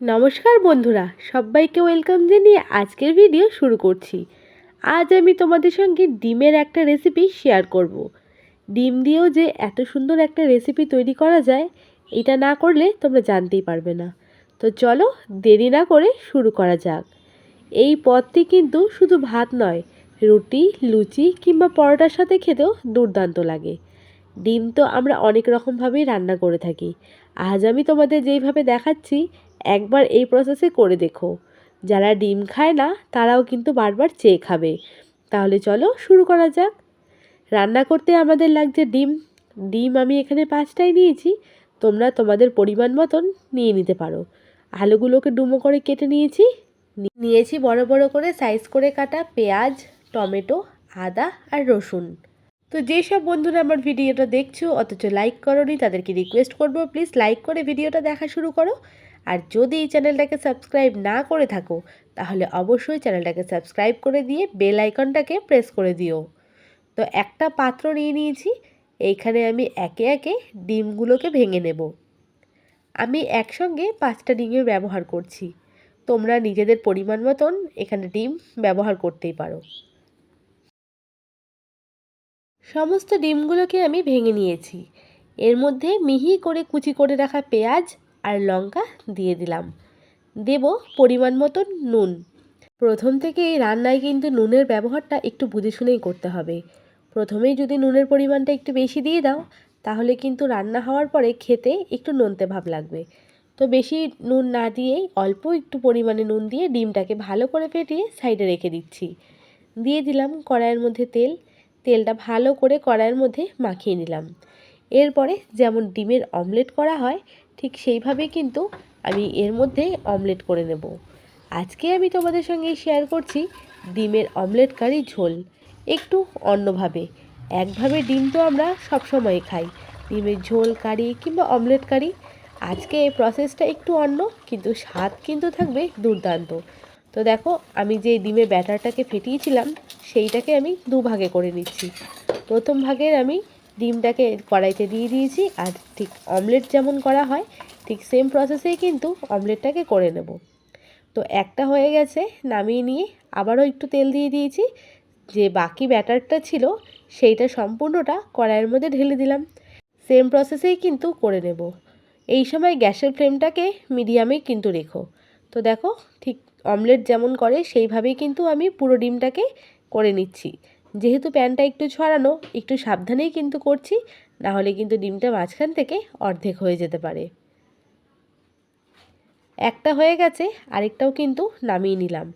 নমস্কার বন্ধুরা, সবাইকে ওয়েলকাম জানিয়ে আজকের ভিডিও শুরু করছি। আজ আমি তোমাদের সঙ্গে ডিমের একটা রেসিপি শেয়ার করব। ডিম দিয়েও যে এত সুন্দর একটা রেসিপি তৈরি করা যায়, এটা না করলে তোমরা জানতেই পারবে না। তো চলো দেরি না করে শুরু করা যাক। এই পদটি কিন্তু শুধু ভাত নয়, রুটি, লুচি কিংবা পরোটার সাথে খেতেও দুর্দান্ত লাগে। ডিম তো আমরা অনেক রকমভাবেই রান্না করে থাকি। আজ আমি তোমাদের যেইভাবে দেখাচ্ছি একবার এই প্রসেসে করে দেখো। যারা ডিম খায় না, তারাও কিন্তু বারবার চেয়ে খাবে। তাহলে চলো শুরু করা যাক। রান্না করতে আমাদের লাগছে ডিম। ডিম আমি এখানে পাঁচটাই নিয়েছি। তোমরা তোমাদের পরিমাণ মতন নিয়ে নিতে পারো। আলুগুলোকে ডুমো করে কেটে নিয়েছি। নিয়েছি বড় বড় করে সাইজ করে কাটা পেঁয়াজ, টমেটো, আদা আর রসুন। তো যেসব বন্ধুরা আমার ভিডিওটা দেখছ, অথচ লাইক করোনি, তাদেরকে রিকোয়েস্ট করব প্লিজ লাইক করে ভিডিওটা দেখা শুরু করো। আর যদি এই চ্যানেলটাকে সাবস্ক্রাইব না করে থাকো, তাহলে অবশ্যই চ্যানেলটাকে সাবস্ক্রাইব করে দিয়ে বেল আইকনটাকে প্রেস করে দিও। তো একটা পাত্র নিয়ে নিয়েছি, এইখানে আমি একে একে ডিমগুলোকে ভেঙে নেব। আমি একসঙ্গে পাঁচটা ডিমের ব্যবহার করছি। তোমরা নিজেদের পরিমাণ মতন এখানে ডিম ব্যবহার করতেই পারো। সমস্ত ডিমগুলোকে আমি ভেঙে নিয়েছি। এর মধ্যে মিহি করে কুচি করে রাখা পেঁয়াজ আর লঙ্কা দিয়ে দিলাম। দেব পরিমাণ মতন নুন। প্রথম থেকে এই রান্নায় কিন্তু নুনের ব্যবহারটা একটু বুঝে শুনেই করতে হবে। প্রথমেই যদি নুনের পরিমাণটা একটু বেশি দিয়ে দাও, তাহলে কিন্তু রান্না হওয়ার পরে খেতে একটু নোনতে ভাব লাগবে। তো বেশি নুন না দিয়েই অল্প একটু পরিমাণে নুন দিয়ে ডিমটাকে ভালো করে ফেটিয়ে সাইডে রেখে দিচ্ছি। দিয়ে দিলাম কড়াইয়ের মধ্যে তেল। তেলটা ভালো করে কড়াইয়ের মধ্যে মাখিয়ে নিলাম। এরপরে যেমন ডিমের অমলেট করা হয় ঠিক সেইভাবে কিন্তু আমি এর মধ্যে অমলেট করে নেব। আজকে আমি তোমাদের সঙ্গে শেয়ার করছি ডিমের অমলেট কারি ঝোল। একটু অন্যভাবে। একভাবে ডিম তো আমরা সবসময় খাই। ডিমের ঝোল কারি কিংবা অমলেট কারি। আজকে এই প্রসেসটা একটু অন্য, কিন্তু স্বাদ কিন্তু থাকবে দুর্দান্ত। তো দেখো, আমি যে ডিমের ব্যাটারটাকে ফেটিয়েছিলাম, সেইটাকে আমি দু ভাগে করে নিচ্ছি। প্রথম ভাগের আমি ডিমটাকে কড়াইতে দিয়ে দিয়েছি আর ঠিক অমলেট যেমন করা হয়, ঠিক সেম প্রসেসেই কিন্তু অমলেটটাকে করে নেব। তো একটা হয়ে গেছে, নামিয়ে নিয়ে আবারও একটু তেল দিয়ে দিয়েছি। যে বাকি ব্যাটারটা ছিল, সেইটা সম্পূর্ণটা কড়াইয়ের মধ্যে ঢেলে দিলাম। সেম প্রসেসেই কিন্তু করে নেব। এই সময় গ্যাসের ফ্লেমটাকে মিডিয়ামে কিন্তু রেখো। তো দেখো, ঠিক অমলেট যেমন করে, সেইভাবেই কিন্তু আমি পুরো ডিমটাকে করে নিচ্ছি। যেহেতু প্যানটা একটু ছড়ানো, একটু সাবধানেই কিন্তু করছি নাহলে কিন্তু ডিমটা মাঝখান থেকে অর্ধেক হয়ে যেতে পারে। একটা হয়ে গেছে, আরেকটাও কিন্তু নামিয়ে নিলাম।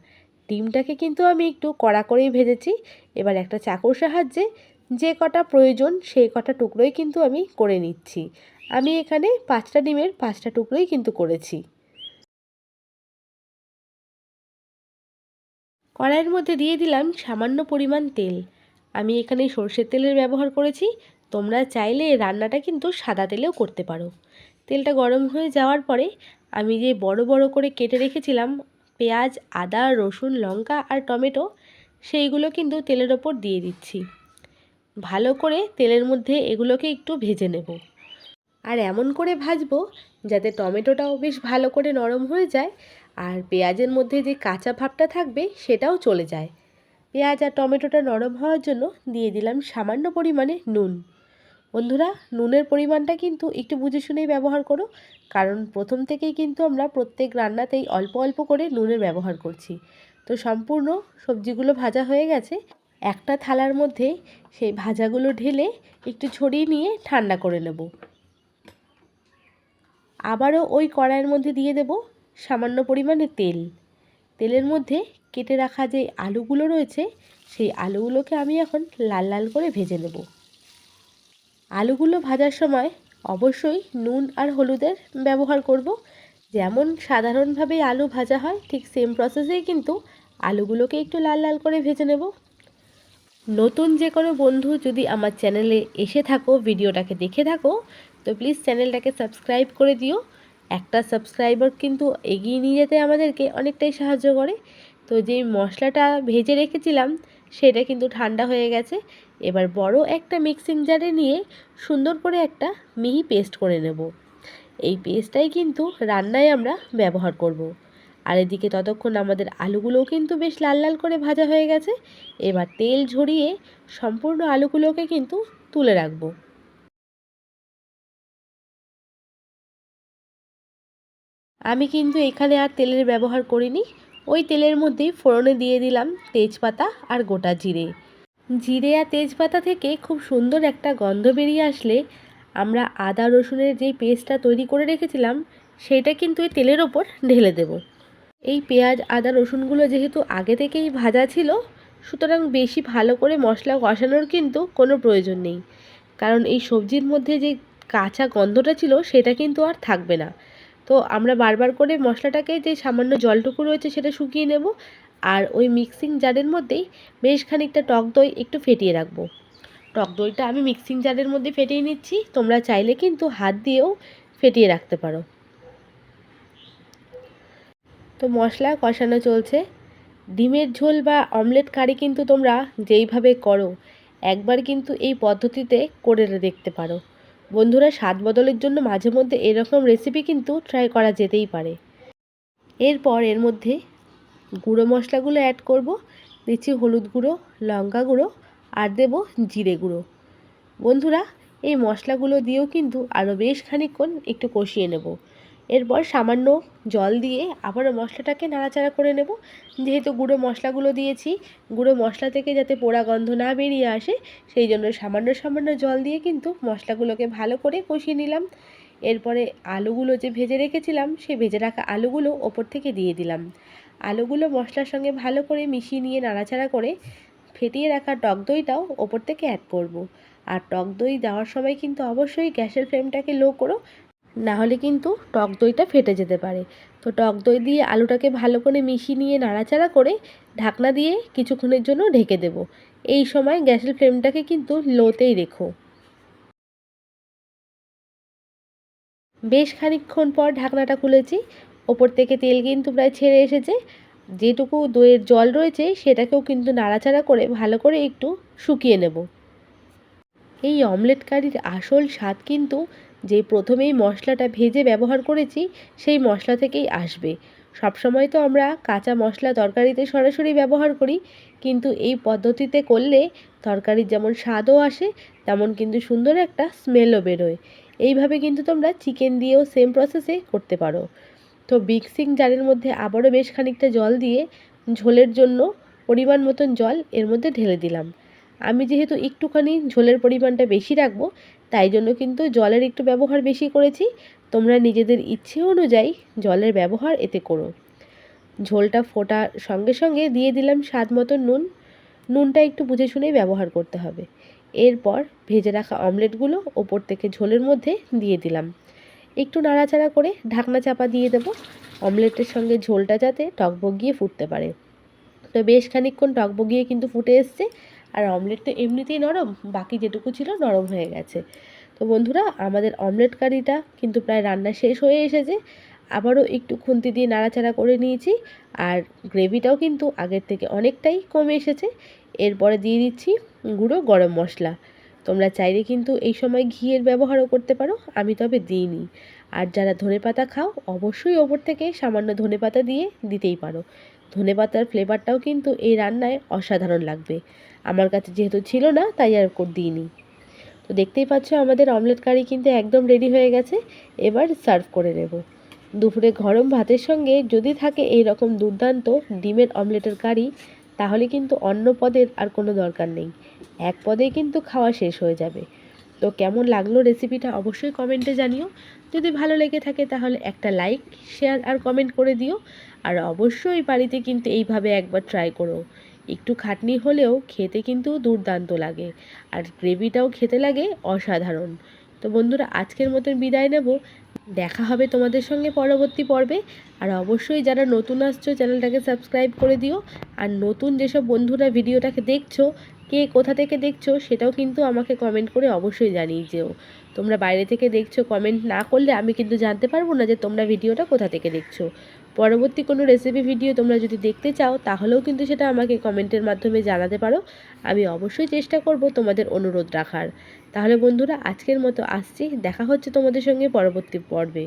ডিমটাকে কিন্তু আমি একটু কড়া করেই ভেজেছি। এবার একটা চাকুর সাহায্যে যে কটা প্রয়োজন, সেই কটা টুকরোই কিন্তু আমি করে নিচ্ছি। আমি এখানে পাঁচটা ডিমের পাঁচটা টুকরোই কিন্তু করেছি। কড়াইয়ের মধ্যে দিয়ে দিলাম সামান্য পরিমাণ তেল। আমি এখানে সর্ষের তেলের ব্যবহার করেছি। তোমরা চাইলে রান্নাটা কিন্তু সাদা তেলেও করতে পারো। তেলটা গরম হয়ে যাওয়ার পরে আমি যে বড় বড় করে কেটে রেখেছিলাম, পেঁয়াজ, আদা, রসুন, লঙ্কা আর টমেটো, সেইগুলো কিন্তু তেলের ওপর দিয়ে দিচ্ছি। ভালো করে তেলের মধ্যে এগুলোকে একটু ভেজে নেব। আর এমন করে ভাজবো যাতে টমেটোটাও বেশ ভালো করে নরম হয়ে যায়। আর পেঁয়াজের মধ্যে যে কাঁচা ভাবটা থাকবে সেটাও চলে যায়। পেঁয়াজ আর টমেটোটা নরম হওয়ার জন্য দিয়ে দিলাম সামান্য পরিমাণে নুন। বন্ধুরা, নুনের পরিমাণটা কিন্তু একটু বুঝে শুনেই ব্যবহার করো, কারণ প্রথম থেকেই কিন্তু আমরা প্রত্যেক রান্নাতেই অল্প অল্প করে নুনের ব্যবহার করছি। তো সম্পূর্ণ সবজিগুলো ভাজা হয়ে গেছে। একটা থালার মধ্যে সেই ভাজাগুলো ঢেলে একটু ছড়িয়ে নিয়ে ঠান্ডা করে নেব। আবারও ওই কড়াইয়ের মধ্যে দিয়ে দেব সামান্য পরিমাণে তেল। তেলের মধ্যে কেটে রাখা যে আলুগুলো রয়েছে, সেই আলুগুলোকে আমি এখন লাল লাল করে ভেজে নেব। আলুগুলো ভাজার সময় অবশ্যই নুন আর হলুদের ব্যবহার করব। যেমন সাধারণভাবে আলু ভাজা হয়, ঠিক সেম প্রসেসেই কিন্তু আলুগুলোকে একটু লাল লাল করে ভেজে নেব। নতুন যে কোনো বন্ধু যদি আমার চ্যানেলে এসে থাকো, ভিডিওটাকে দেখে থাকো, তো প্লিজ চ্যানেলটাকে সাবস্ক্রাইব করে দিও। একটা সাবস্ক্রাইবার কিন্তু এগিয়ে নিয়ে যেতে আমাদেরকে অনেকটাই সাহায্য করে। তো যেই মশলাটা ভেজে রেখেছিলাম, সেটা কিন্তু ঠান্ডা হয়ে গেছে। এবার বড় একটা মিক্সিং জারে নিয়ে সুন্দর করে একটা মিহি পেস্ট করে নেব। এই পেস্টটাই কিন্তু রান্নায় আমরা ব্যবহার করব। আর এদিকে ততক্ষণ আমাদের আলুগুলোও কিন্তু বেশ লাল লাল করে ভাজা হয়ে গেছে। এবার তেল ঝরিয়ে সম্পূর্ণ আলুগুলোকে কিন্তু তুলে রাখব। আমি কিন্তু এখানে আর তেলের ব্যবহার করিনি। ওই তেলের মধ্যেই ফোড়নে দিয়ে দিলাম তেজপাতা আর গোটা জিরে। জিরে আর তেজপাতা থেকে খুব সুন্দর একটা গন্ধ বেরিয়ে আসলে আমরা আদা, রসুনের যেই পেস্টটা তৈরি করে রেখেছিলাম সেইটা কিন্তু ওই তেলের ওপর ঢেলে দেব। এই পেঁয়াজ, আদা, রসুনগুলো যেহেতু আগে থেকেই ভাজা ছিল, সুতরাং বেশি ভালো করে মশলা কষানোর কিন্তু কোনো প্রয়োজন নেই। কারণ এই সবজির মধ্যে যে কাঁচা গন্ধটা ছিল, সেটা কিন্তু আর থাকবে না। তো আমরা বারবার করে মশলাটাকে যে সামান্য জলটুকু রয়েছে সেটা শুকিয়ে নেব আর ওই মিক্সিং জারের মধ্যেই বেশ খানিকটা টক দই একটু ফেটিয়ে রাখব। টক দইটা আমি মিক্সিং জারের মধ্যে ফেটিয়ে নিচ্ছি, তোমরা চাইলে কিন্তু হাত দিয়েও ফেটিয়ে রাখতে পারো। তো মশলা কষানো চলছে। ডিমের ঝোল বা অমলেট কারি কিন্তু তোমরা যেইভাবে করো, একবার কিন্তু এই পদ্ধতিতে করে দেখতে পারো। বন্ধুরা স্বাদ বদলের জন্য মাঝে মধ্যে এরকম রেসিপি কিন্তু ট্রাই করা যেতেই পারে। এরপর এর মধ্যে গুঁড়ো মশলাগুলো অ্যাড করব, দিচ্ছি হলুদ গুঁড়ো, লঙ্কা গুঁড়ো আর দেব জিরে গুঁড়ো। বন্ধুরা, এই মশলাগুলো দিয়েও কিন্তু আরও বেশ খানিকক্ষণ একটু কষিয়ে নেব। এরপর সামান্য জল দিয়ে আবারও মশলাটাকে নাড়াচাড়া করে নেব। যেহেতু গুঁড়ো মশলাগুলো দিয়েছি, গুঁড়ো মশলা থেকে যাতে পোড়া গন্ধ না বেরিয়ে আসে, সেই জন্য সামান্য সামান্য জল দিয়ে কিন্তু মশলাগুলোকে ভালো করে কষিয়ে নিলাম। এরপরে আলুগুলো যে ভেজে রেখেছিলাম, সেই ভেজে রাখা আলুগুলো ওপর থেকে দিয়ে দিলাম। আলুগুলো মশলার সঙ্গে ভালো করে মিশিয়ে নিয়ে নাড়াচাড়া করে ফেটিয়ে রাখা টক দইটাও ওপর থেকে অ্যাড করব। আর টক দই দেওয়ার সময় কিন্তু অবশ্যই গ্যাসের ফ্লেমটাকে লো করো না হলে কিন্তু টক দইটা ফেটে যেতে পারে। তো টক দই দিয়ে আলুটাকে ভালো করে মিশিয়ে নিয়ে নাড়াচাড়া করে ঢাকনা দিয়ে কিছুক্ষণের জন্য ঢেকে দেব। এই সময় গ্যাসের ফ্লেমটাকে কিন্তু লোতেই রেখো। বেশ খানিকক্ষণ পর ঢাকনাটা খুলেছি। ওপর থেকে তেল কিন্তু প্রায় ছেড়ে এসেছে। যেটুকু দইয়ের জল রয়েছে, সেটাকেও কিন্তু নাড়াচাড়া করে ভালো করে একটু শুকিয়ে নেব। এই অমলেট কারির আসল স্বাদ কিন্তু যে প্রথমেই মশলাটা ভেজে ব্যবহার করেছি, সেই মশলা থেকেই আসবে। সবসময় তো আমরা কাঁচা মশলা তরকারিতে সরাসরি ব্যবহার করি, কিন্তু এই পদ্ধতিতে করলে তরকারির যেমন স্বাদও আসে, তেমন কিন্তু সুন্দর একটা স্মেলও বেরোয়। এইভাবে কিন্তু তোমরা চিকেন দিয়েও সেম প্রসেসে করতে পারো। তো মিক্সিং জারের মধ্যে আবারও বেশ খানিকটা জল দিয়ে ঝোলের জন্য পরিমাণ মতন জল এর মধ্যে ঢেলে দিলাম। আমি যেহেতু একটুখানি ঝোলের পরিমাণটা বেশি রাখব, তাই জন্য কিন্তু জলের একটু ব্যবহার বেশি করেছি। তোমরা নিজেদের ইচ্ছে অনুযায়ী জলের ব্যবহার এতে করো। ঝোলটা ফোটার সঙ্গে সঙ্গে দিয়ে দিলাম স্বাদ মতো নুন। নুনটা একটু বুঝে শুনেই ব্যবহার করতে হবে। এরপর ভেজে রাখা অমলেটগুলো ওপর থেকে ঝোলের মধ্যে দিয়ে দিলাম। একটু নাড়াচাড়া করে ঢাকনা চাপা দিয়ে দেব। অমলেটের সঙ্গে ঝোলটা যাতে টকবগিয়ে ফুটতে পারে। তো বেশ খানিকক্ষণ টকবগিয়ে কিন্তু ফুটে এসছে। আর অমলেট তো এমনিতেই নরম, বাকি যেটুকু ছিল নরম হয়ে গেছে। তো বন্ধুরা, আমাদের অমলেট কারিটা কিন্তু প্রায় রান্না শেষ হয়ে এসেছে। আবারও একটু খুন্তি দিয়ে নাড়াচাড়া করে নিয়েছি আর গ্রেভিটাও কিন্তু আগের থেকে অনেকটাই কমে এসেছে। এরপরে দিয়ে দিচ্ছি গুঁড়ো গরম মশলা। তোমরা চাইলে কিন্তু এই সময় ঘিয়ের ব্যবহারও করতে পারো, আমি তবে দিইনি। আর যারা ধনে পাতা খাও, অবশ্যই ওপর থেকে সামান্য ধনে পাতা দিয়ে দিতেই পারো। ধনে পাতার ফ্লেভারটাও কিন্তু এই রান্নায় অসাধারণ লাগবে। আমার কাছে যেহেতু ছিল না, তাই আর দিইনি। তো দেখতেই পাচ্ছ, আমাদের অমলেট কারি কিন্তু একদম রেডি হয়ে গেছে। এবার সার্ভ করে নেব। দুপুরে গরম ভাতের সঙ্গে যদি থাকে এই রকম দুর্দান্ত ডিমের অমলেটের কারি তাহলে কিন্তু অন্য পদের আর কোনো দরকার নেই। এক পদেই কিন্তু খাওয়া শেষ হয়ে যাবে। তো কেমন লাগল রেসিপিটা অবশ্যই কমেন্টে জানিও। যদি ভালো লেগে থাকে তাহলে একটা লাইক শেয়ার আর কমেন্ট করে দিও। আর অবশ্যই বাড়িতে কিন্তু এইভাবে একবার ট্রাই করো। একটু খাটনি হলেও খেতে কিন্তু দুর্দান্ত লাগে। আর গ্রেভিটাও খেতে লাগে অসাধারণ। তো বন্ধুরা, আজকের মতন বিদায় নেব। দেখা হবে তোমাদের সঙ্গে পরবর্তী পর্বে। আর অবশ্যই যারা নতুন আসছো, চ্যানেলটাকে সাবস্ক্রাইব করে দিও। আর নতুন যেসব বন্ধুরা ভিডিওটাকে দেখছ কে কোথা থেকে দেখছ সেটাও কিন্তু আমাকে কমেন্ট করে অবশ্যই জানিয়ে যেও। তোমরা বাইরে থেকে দেখছ কমেন্ট না করলে আমি কিন্তু জানতে পারব না যে তোমরা ভিডিওটা কোথা থেকে দেখছ। পরবর্তী কোনো রেসিপি ভিডিও তোমরা যদি দেখতে চাও তাহলেও কিন্তু সেটা আমাকে কমেন্টের মাধ্যমে জানাতে পারো। আমি অবশ্যই চেষ্টা করব তোমাদের অনুরোধ রাখার। তাহলে বন্ধুরা আজকের মতো আসছি, দেখা হচ্ছে তোমাদের সঙ্গে পরবর্তী পর্বে।